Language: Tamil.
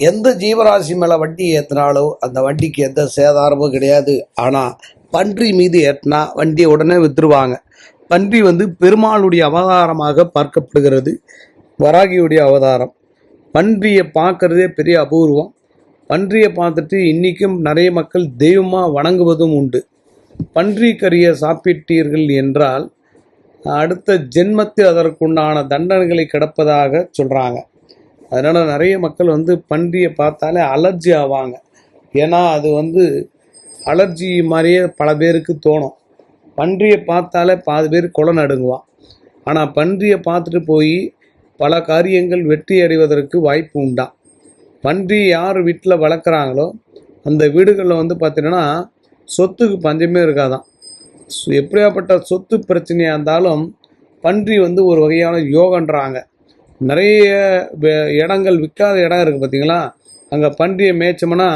எந்த ஜீவராசி மேலே வண்டி ஏற்றினாலும் அந்த வண்டிக்கு எந்த சேதாரமும் கிடையாது. ஆனால் பன்றி மீது ஏற்றினா வண்டியை உடனே விற்றுருவாங்க பன்றி வந்து பெருமாளுடைய அவதாரமாக பார்க்கப்படுகிறது. வராகியுடைய அவதாரம். பன்றியை பார்க்கறதே பெரிய அபூர்வம். பன்றியை பார்த்துட்டு இன்றைக்கும் நிறைய மக்கள் தெய்வமாக வணங்குவதும் உண்டு. பன்றி கறியை சாப்பிட்டீர்கள் என்றால் அடுத்த ஜென்மத்தில் அதற்குண்டான தண்டனைகளை கிடப்பதாக சொல்கிறாங்க அதனால் நிறைய மக்கள் வந்து பன்றியை பார்த்தாலே அலர்ஜி ஆவாங்க. ஏன்னா அது வந்து அலர்ஜி மாதிரியே பல பேருக்கு தோணும். பன்றியை பார்த்தாலே பாதி பேர் குலை நடுங்குவான். ஆனால் பன்றியை பார்த்துட்டு போய் பல காரியங்கள் வெற்றி அடைவதற்கு வாய்ப்பு உண்டாம் பன்றி யார் வீட்டில் வளர்க்குறாங்களோ அந்த வீடுகளில் வந்து பார்த்தீங்கன்னா சொத்துக்கு பஞ்சமே இருக்காதான். எப்படியாப்பட்ட சொத்து பிரச்சனையாக இருந்தாலும் பன்றி வந்து ஒரு வகையான யோகன்றாங்க. நிறைய இடங்கள் விற்காத இடம் இருக்குது பார்த்தீங்களா அங்கே பன்றியை மேய்ச்சோம்னா